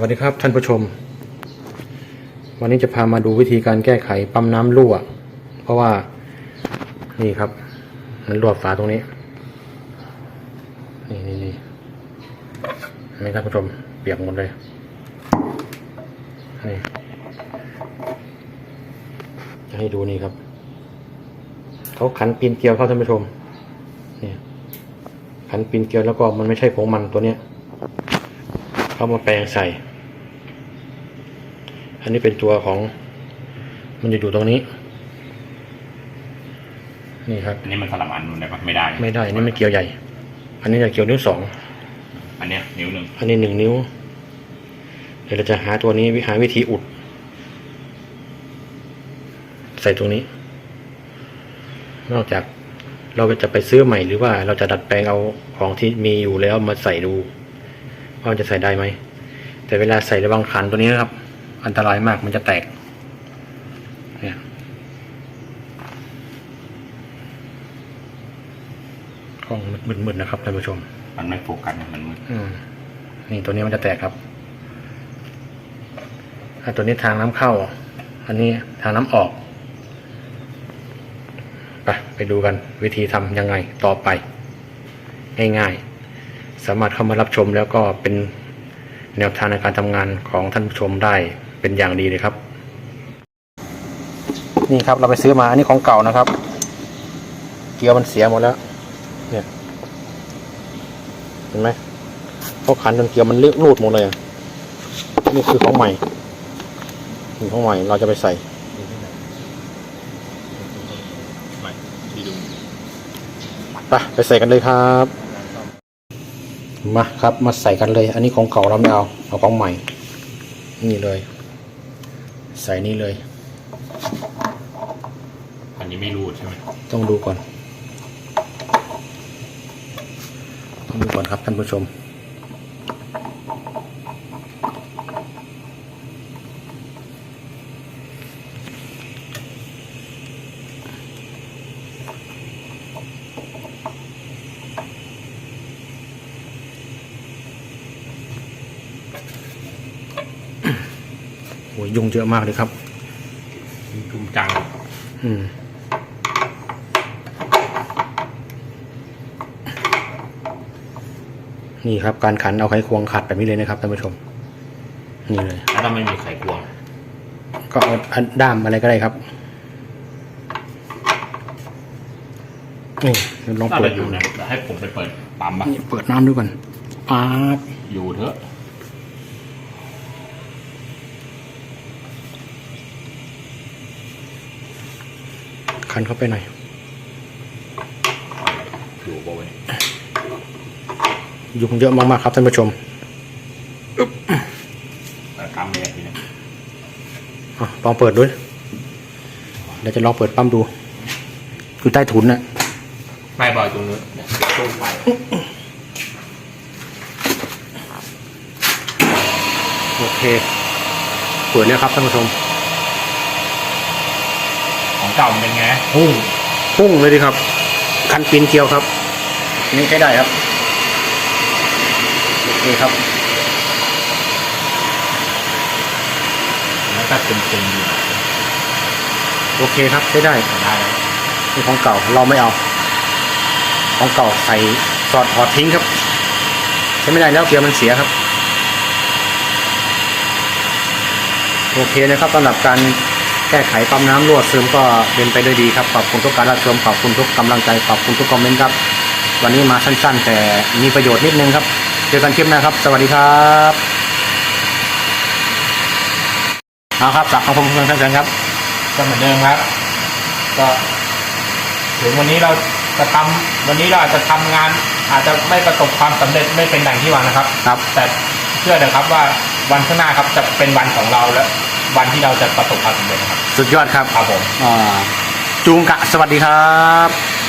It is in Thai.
วัสดีครับท่านผู้ชม วันนี้จะพามาดูวิธีการแก้ไขปั๊มน้ำรั่ว เพราะว่านี่ครับ มันรั่วฝาตรงนี้ นี่นี่นี่นไหมท่านผู้ชมเปียกหมดเลยนี่จะให้ดูนี่ครับเขาขันปีนเกลียวเข้าท่านผู้ชมนี่ขันปีนเกลียวแล้วก็มันไม่ใช่ของมันตัวเนี้ย เข้ามาแปลงใส่ อันนี้เป็นตัวของ มันจะอยู่ตรงนี้ นี่ครับ อันนี้มันสลับอันนู้นได้ปะไม่ได้ ไม่ได้อันนี้มันเกี่ยวใหญ่ อันนี้จะเกี่ยวนิ้วสอง อันเนี้ยนิ้วหนึ่งอันนี้หนึ่งนิ้ว เดี๋ยวเราจะหาตัวนี้วิหาวิธีอุด ใส่ตรงนี้ นอกจากเราจะไปซื้อใหม่หรือว่าเราจะดัดแปลงเอาของที่มีอยู่แล้วมาใส่ดู ว่ามันจะใส่ได้ไหม แต่เวลาใส่ระวังขันตัวนี้นะครับ อันตรายมากมันจะแตก เนี่ยกล้องมืดๆนะครับท่านผู้ชม มันไม่โฟกัสเนี่ยมันมืดอืมนี่ตัวนี้มันจะแตกครับอะตัวนี้ทางน้ำเข้า อันนี้ทางน้ำออกไปไปดูกันวิธีทำยังไงต่อไป ง่ายๆ สามารถเข้ามารับชมแล้วก็เป็นแนวทางในการทำงานของท่านผู้ชมได้เป็นอย่างดีเลยครับ นี่ครับเราไปซื้อมาอันนี้ของเก่านะครับ เกียวมันเสียหมดแล้ว เนี่ยเห็นไหมเพราะขันจนเกียวมันเลือกรูดหมดเลยอะนี่คือของใหม่นี่ของใหม่เราจะไปใส่ไปไปใส่กันเลยครับ มาครับมาใส่กันเลย อันนี้ของเก่าเราไม่เอา เอาของใหม่ นี่เลย ใส่นี่เลย อันนี้ไม่รูดใช่ไหมต้องดูก่อน ต้องดูก่อนครับท่านผู้ชม โอ้ยยุงเยอะมากเลยครับจุ่มจัง อืมนี่ครับการขันเอาไขควงขัดแบบนี้เลยนะครับท่านผู้ชม นี่เลยแล้วถ้าไม่มีไขควง ก็เอาอันด้ามอะไรก็ได้ครับนี่ลองถ้าเปิเราดอยู่นะแล้วให้ผมไปเปิดปั๊มปะนี่เปิดน้ำดูก่อนป๊าบอยู่เถอะ ขันเข้าไปหน่อยอยู่บ่เว้ยยุงเยอะมากๆครับท่านผู้ชมแต่ปั๊มเนี่ยทีเนี้ยอะลองเปิดด้วยเดี๋ยวจะลองเปิดปั๊มดูอยู่ใต้ถุนน่ะไม่บอยตรงนู้นเนี่ยตู้ไฟโอเคเปิดแล้วครับท่านผู้ชม ของเก่ามันเป็นไงพุ่งพุ่งเลยดีครับ คันปีนเกลียวครับ นี่ใช้ได้ครับโอเคครับแล้วก็ตึงๆอยู่โอเคครับใช้ได้ได้แล้วนี่ของเก่าเราไม่เอา ของเก่าใส่สอดถอดทิ้งครับใช้ไม่ได้แล้วเกียร์มันเสียครับ โอเคนะครับสำหรับการ แก้ไขปั๊มน้ำรั่วซึมก็เป็นไปด้วยดีครับขอบคุณทุกการรับชมขอบคุณทุกกำลังใจขอบคุณทุกคอมเมนต์ครับ วันนี้มาสั้น ๆ แต่มีประโยชน์นิดนึงครับเจอกันคลิปหน้าครับ สวัสดีครับเอาครับจากของผมเพื่อนๆครับก็เหมือนเดิมครับ ก็ถึงวันนี้เราจะทำวันนี้เราอาจจะทำงาน อาจจะไม่ประสบความสำเร็จไม่เป็นดังที่หวังนะครับครับ แต่เชื่อเถอะครับว่าวันข้างหน้าครับจะเป็นวันของเราและ วันที่เราจะประสบความสำเร็จนะครับ สุดยอดครับครับผม อ่าจูงกะสวัสดีครับ